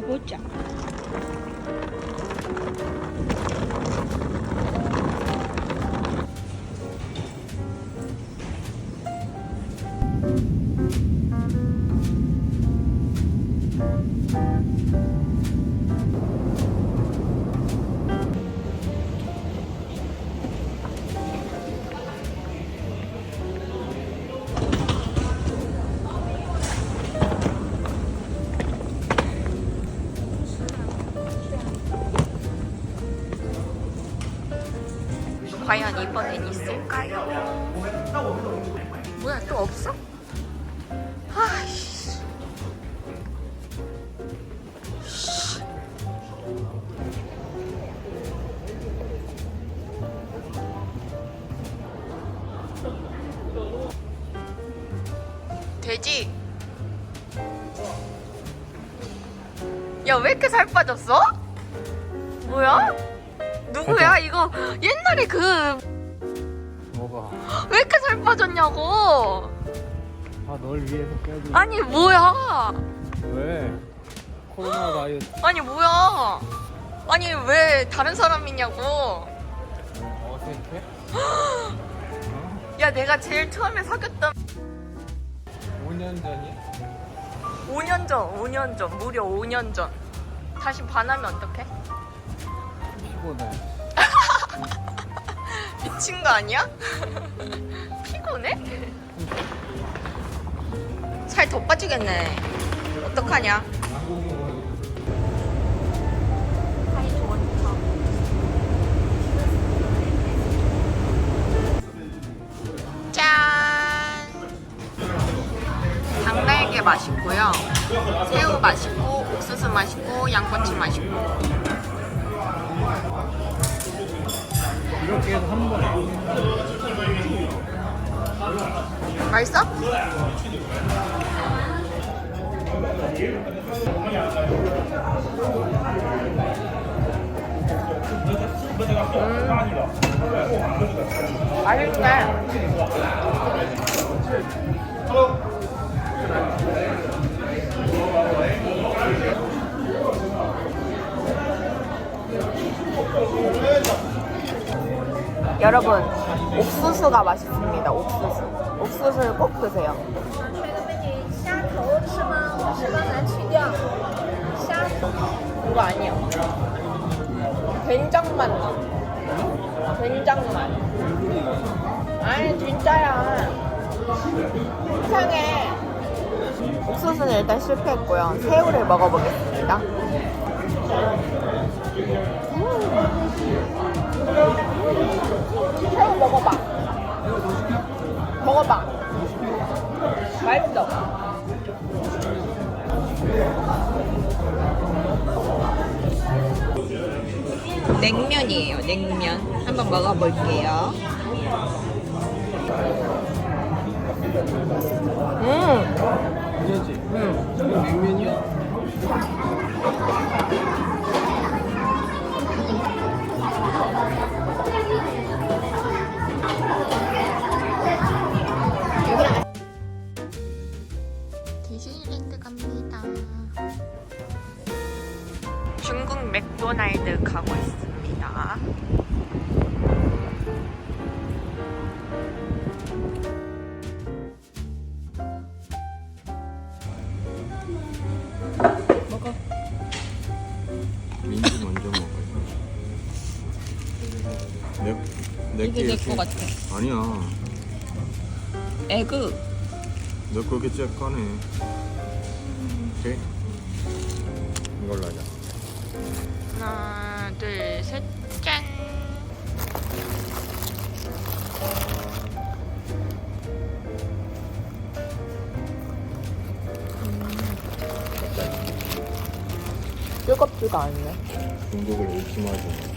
가보자. 돼지. 야 왜 이렇게 살 빠졌어? 뭐야? 누구야 이거 옛날에 그왜 뭐가? 이렇게 살 빠졌냐고 아 널 위해서 빼야지. 아니 뭐야 왜? 코로나 다이어트 아니 뭐야 아니 왜 다른 사람이냐고 어색해? 야 내가 제일 처음에 사귀었던 5년 전이야? 5년 전 5년 전 무려 5년 전 다시 반하면 어떡해? 피곤해. 미친 거 아니야? 피곤해? 살 더 빠지겠네 어떡하냐 맛있고요. 새우 맛있고, 옥수수 맛있고, 양꼬치 맛있고. 이렇게 해서 한 번에. 맛있어? 음. 맛있네. 여러분, 옥수수가 맛있습니다. 옥수수. 옥수수를 꼭 드세요. 虾头吃吗？是刚才去掉。虾 그거 아니야. 된장맛 나. 된장맛. 아니 진짜야. 이상해. 옥수수는 일단 실패했고요. 새우를 먹어보겠습니다. 냉면이에요, 냉면. 한번 먹어볼게요. 음? 음. 이거 냉면이야? 거 같아. 아니야. 에그. 너 그렇게 쬐까네. 오케이. 이걸로 하자. 하나, 둘, 셋, 짠. 뜨겁지가 않네. 중독을 의심하지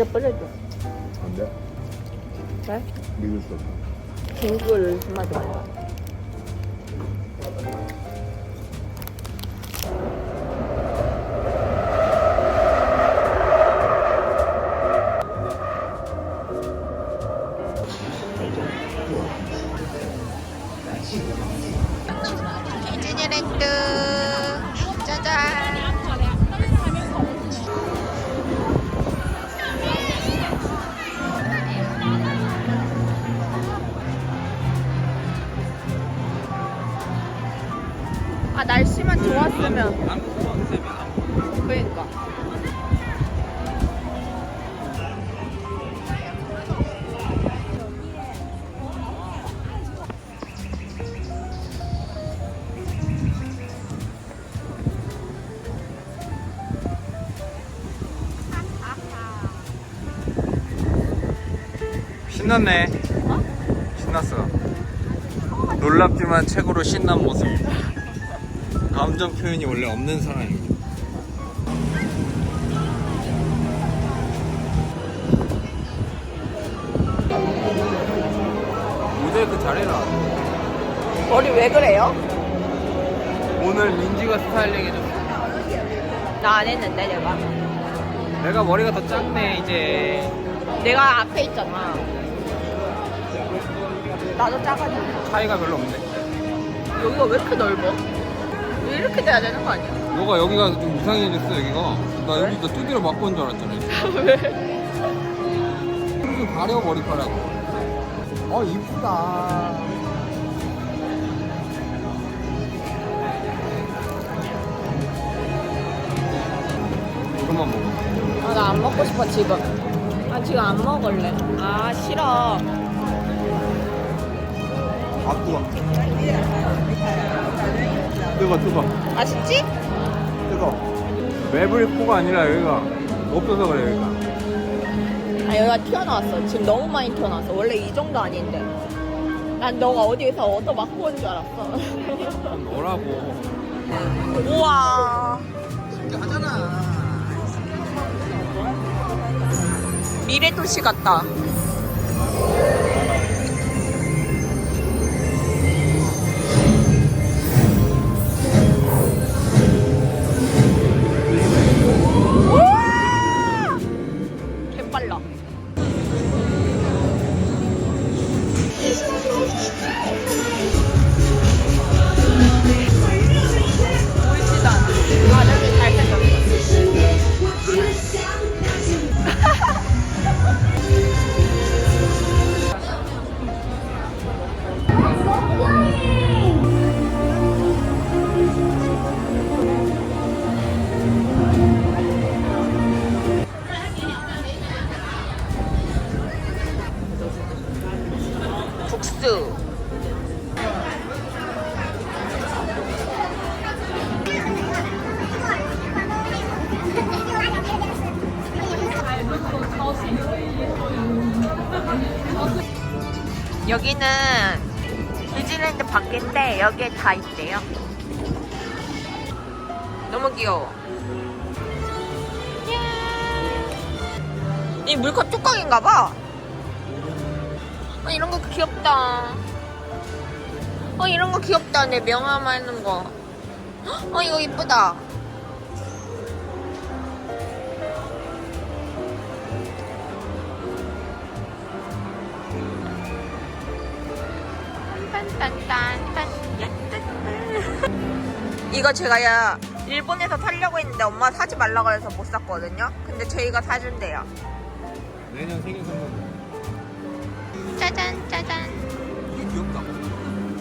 이렇게 뿌려줘. 안 돼? 왜? 믿을 수 없어. 중국을 의심하지 말라. 신났네. 신났어. 놀랍지만 최고로 신난 모습. 감정 표현이 원래 없는 사람입니다. 모자이크 잘해라. 머리 왜 그래요? 오늘 민지가 스타일링 해줬어. 나 안 했는데 내가. 내가 머리가 더 작네 이제. 내가 앞에 있잖아. 나도 작아지고. 차이가 별로 없네. 여기가 왜 이렇게 넓어? 왜 이렇게 돼야 되는 거 아니야? 너가 여기가 좀 이상해졌어 여기가. 나 여기 너 두드려 맞고 온 줄 알았잖아. 왜? 좀 가려 머리카락. 어 이쁘다. 이것만 먹어. 아, 나 안 먹고 싶어, 지금. 아, 지금 안 먹을래. 아, 싫어. 아 뜨거. 뜨거 뜨거 맛있지? 뜨거. 매블코가 아니라 여기가 없어서 그래 여기가. 아, 여기가 튀어나왔어. 지금 너무 많이 튀어나왔어. 원래 이 정도 아닌데. 난 너가 어디에서 얻어 맞고 온 줄 알았어. 뭐라고? 우와. 하잖아. 미래 도시 같다. 어, 이런 거 귀엽다. 내 명함 하는 거. 어, 이거 이쁘다. 이거 제가 야 일본에서 사려고 했는데 엄마 사지 말라고 해서 못 샀거든요. 근데 저희가 사준대요. 내년 생일 선물. 짜잔 짜잔. 이게 귀엽다.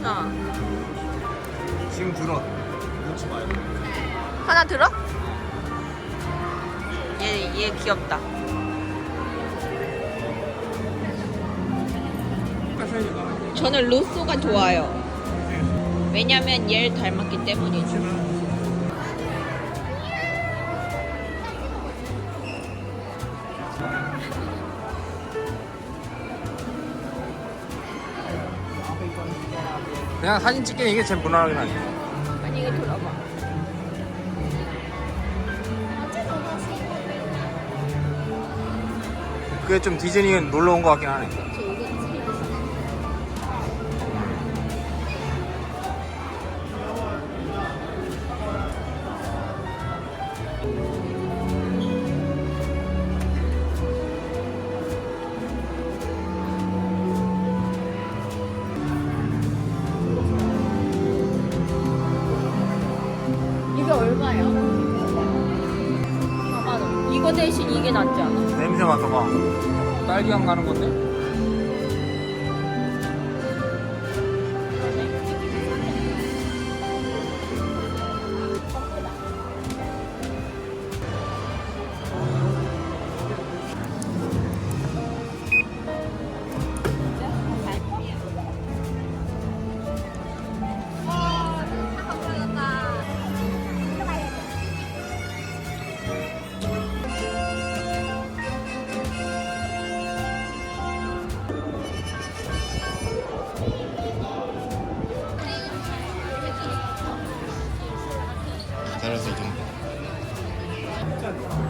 어. 지금 들어. 놓지 말고. 하나 들어? 얘, 얘 귀엽다. 저는 로쏘가 좋아요. 왜냐면 얘를 닮았기 때문이죠. 그냥 사진 찍기는 이게 제일 무난하긴 하지. 아니 이거 들어봐. 그게 좀 디즈니 놀러 온 것 같긴 하네. 그거 대신 이게 낫지 않아? 냄새 맡아봐 딸기향 가는 건데? 기다려서 좀 누가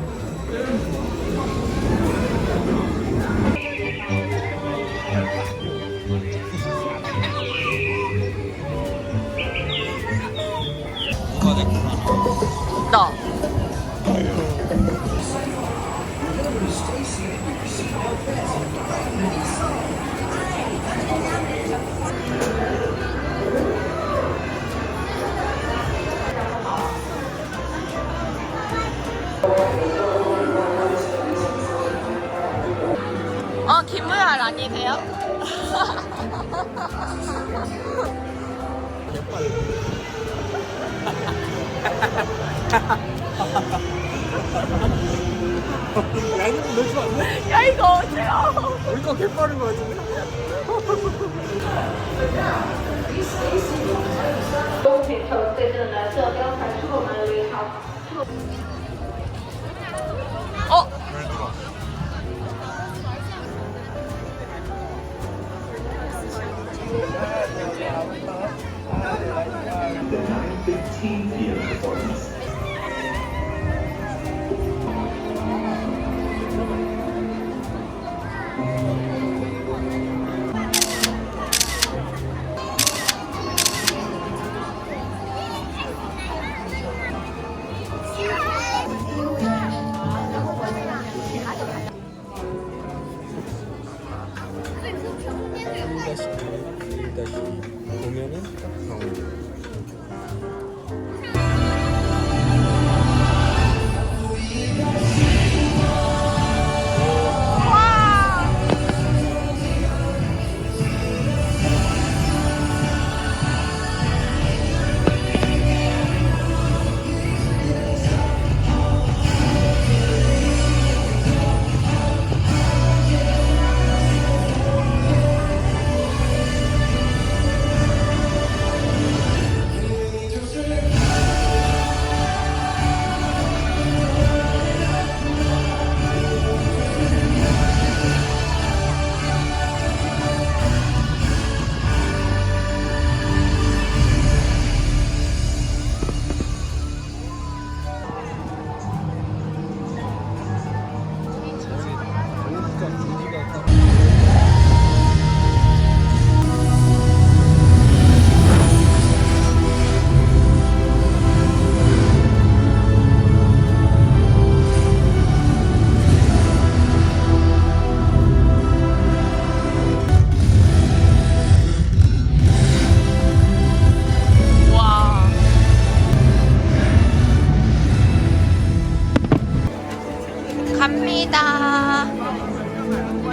야, 이거 넣지 않네? 야, 이거 어때요? 우리 거 개빠른 거 같은데? 公平球对阵蓝色标牌之后呢，有一场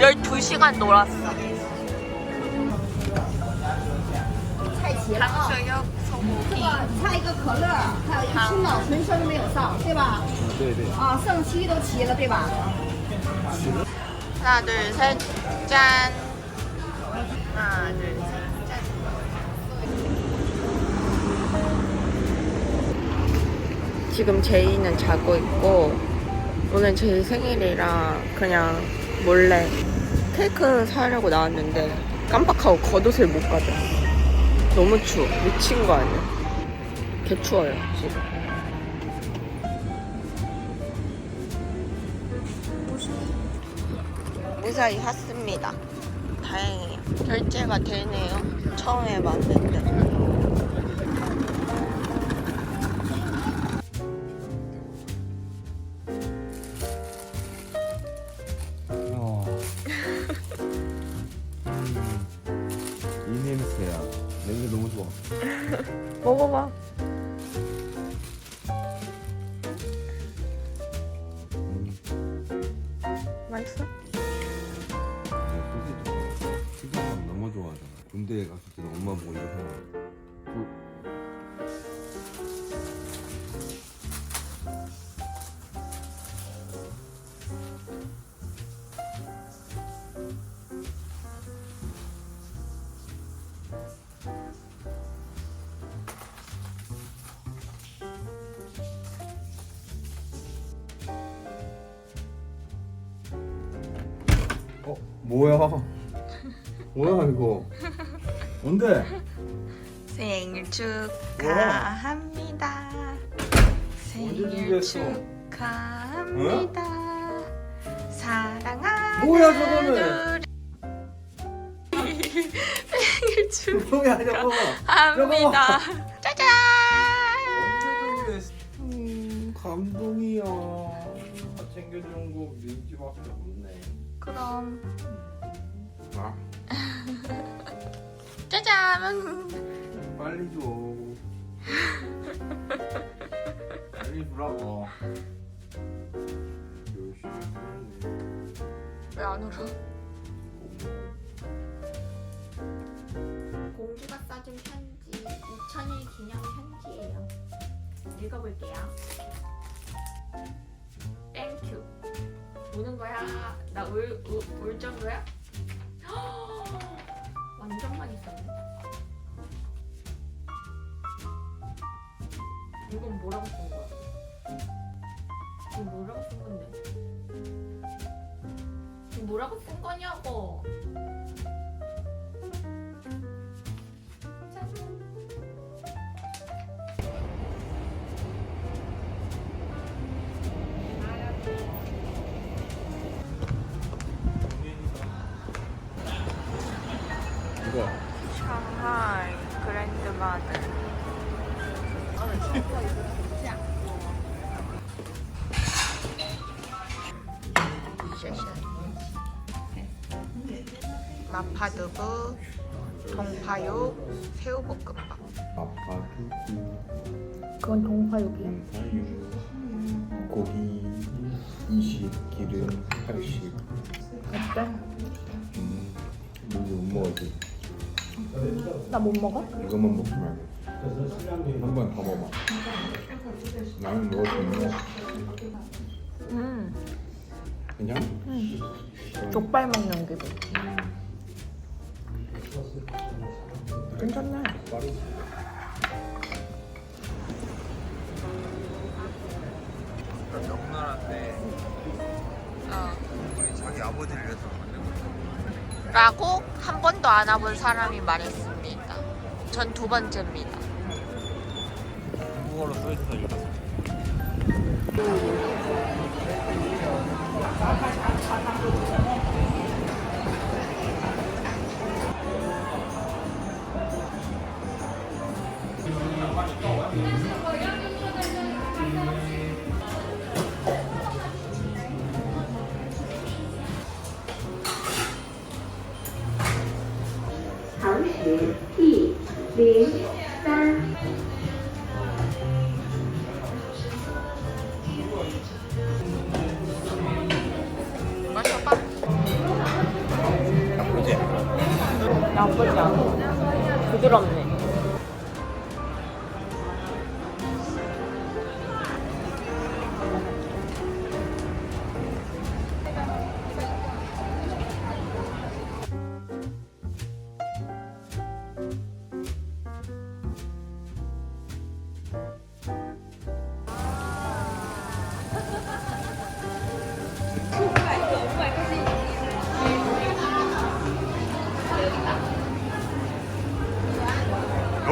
12시간 놀았어. 菜齐了啊， 탕수육, 소고기. 差一个可乐，还有一个青岛纯生没有上，对吧？ 네네. 啊，剩七都齐了，对吧？ 하나, 둘, 셋, 짠. 하나, 둘, 셋, 짠. 지금 제이는 자고 있고, 오늘 제이 생일이라 그냥 몰래 케이크 사려고 나왔는데, 깜빡하고 겉옷을 못 가져. 너무 추워. 미친 거 아니야? 개 추워요, 지금. 무사히 샀습니다. 다행이에요. 결제가 되네요. 처음에 맞는데. 뭐야? 뭐야 이거? 뭔데? 생일 축하합니다. 생일 준비했어? 축하합니다. 사랑하는 뭐야, 저거는? 우리 생일 뭐야 저거? 축하합니다. 짜잔! 음, 감동이야. 다 챙겨주는 거 민지밖에 없네. 그럼 아, 짜잔! 빨리 줘. 빨리 주라고. 왜 안 울어? 공주가 써준 편지 2000일 기념 편지예요. 읽어볼게요. 땡큐. 우는 거야? 나울 울 정도야? 완전 썼네. 이건 뭐라고 쓴 거야? 이건 뭐라고 쓴 건데? 이거 뭐라고 쓴 거냐고. 마파두부, 동파육, 새우볶음밥. 아파두부, 그건 동파육이야. 공파육, 고기 20, 기름 80. 어때? 음, 여기 못 먹었지. 나못 먹어? 이것만 먹지 말고 한번 더 먹어. 나는 먹을 수 있는 거 음, 그냥 족발 먹는 기분. 괜찮네. 명나라인데 어. 우리 자기 아버지를 위해서 만든 거. 라고 한 번도 안 와본 사람이 말했습니다. 전 두 번째입니다. 한국어로 써있어서 읽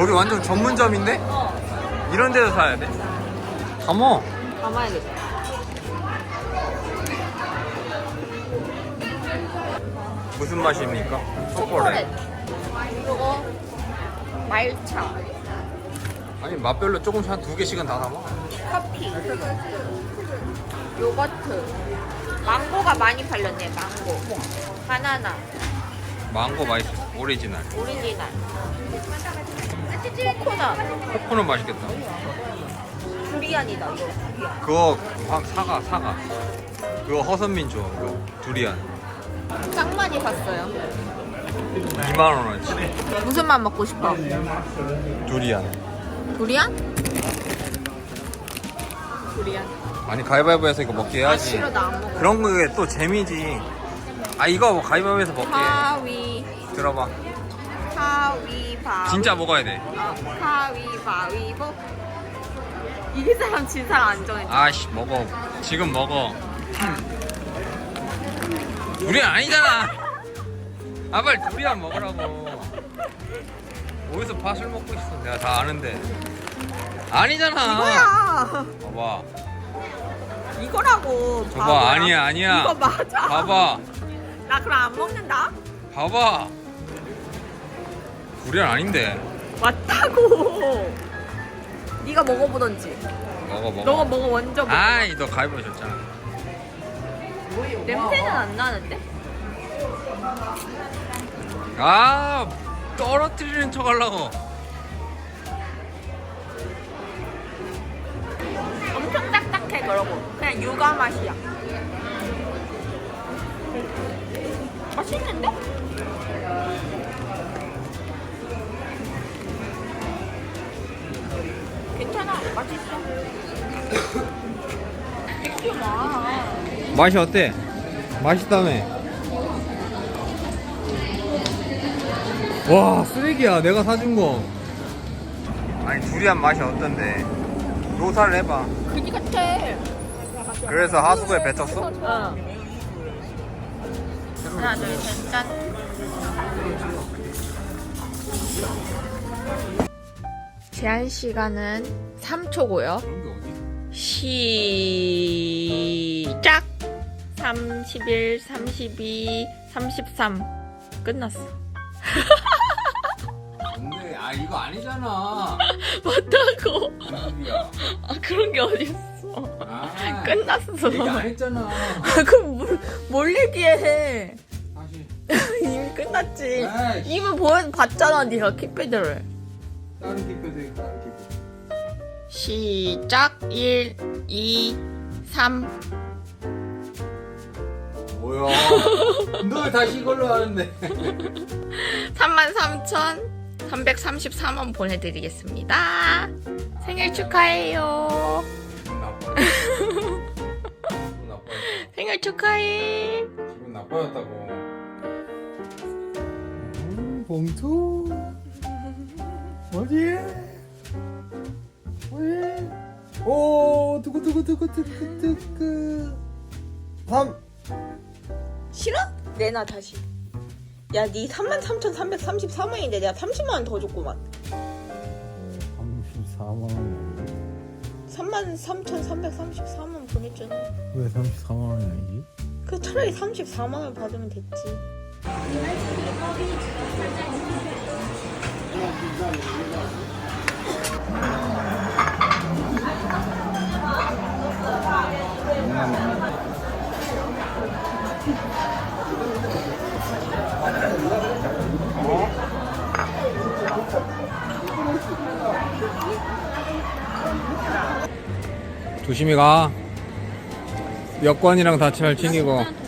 여기 완전 전문점인데? 이런 데서 사야 돼? 담어. 담아야겠다. 무슨 맛입니까? 초콜릿. 그리고 말차, 아니 맛별로 조금씩 한 두 개씩은 다 담아. 커피, 요거트, 망고가 많이 팔렸네. 망고, 바나나, 망고 맛있어. 오리지널. 오리지널, 코코넛, 코코넛 맛있겠다. 두리안이다. 이거 두리안. 그거 아, 사과 사과. 그거 허선민 줘. 그거 두리안. 짱 많이 샀어요. 2만 원어치. 무슨 맛 먹고 싶어? 두리안. 두리안? 두리안. 아니 가위바위보해서 이거 먹게 아 해야지. 싫어 나 안 먹어. 그런 게 또 재미지. 아 이거 뭐 가위바위보해서 먹게. 가위 들어봐. 가위바위. 진짜 먹어야 돼. 어, 가위바위보. 이기 사람 진 사람 안 정해. 아씨 먹어. 지금 먹어. 두리안 아니잖아. 아 빨리 두리안 먹으라고. 어디서 팥을 먹고 있어? 내가 다 아는데. 아니잖아. 이거야. 봐봐. 이거라고. 저봐 바보야. 아니야 아니야. 이거 맞아. 봐봐. 나 그럼 안 먹는다. 봐봐. 두리안 아닌데. 맞다고. 네가 먹어보던지. 먹어 먹어. 너가 먹어 먼저 먹어. 아이 너 가위바위보 졌잖아. 냄새는 안 나는데? 아 떨어뜨리는 척 하려고. 엄청 딱딱해 그러고 그냥 육아 맛이야. 맛있는데? 맛있어. 맛이 어때? 맛있다며. 와 쓰레기야 내가 사준 거. 아니 두리안 맛이 어떤데? 노사를 해봐. 그지 같아. 그래서 하수구에 뱉었어? 응. 하나 둘셋 짠. 제한 시간은 3초고요. 그런 게 어디? 시작. 31, 32, 33 끝났어. 근데 아 이거 아니잖아. 맞다고. 아 그런 게 어딨어. 아, 끝났어. 얘기 안 했잖아. 아, 그럼 뭘, 뭘 얘기해? 다시. 이미 끝났지. 아이씨. 이미 보여 봤잖아, 네가 키패드를. 다른 있고 다른 기표. 시작. 1, 2, 3. 뭐야? 너 다시 이걸로 하는데. 33,333원 보내드리겠습니다. 생일 축하해요. 기분 나빠. 기분 나빠. 생일 축하해. 기분 나빠졌다고. 봉투. 어디? 어디? 오, 두구 두구 두구 두구 두구. 3. 싫어? 내놔 다시. 야, 네 33,333 원인데 내가 30만 원 더 줬구만. 34만 원이 33,333원 보냈잖아. 왜 34만 원이 아니지? 그 차라리 34만 원 받으면 됐지. 조심히 가. 여권이랑 다 잘 챙기고.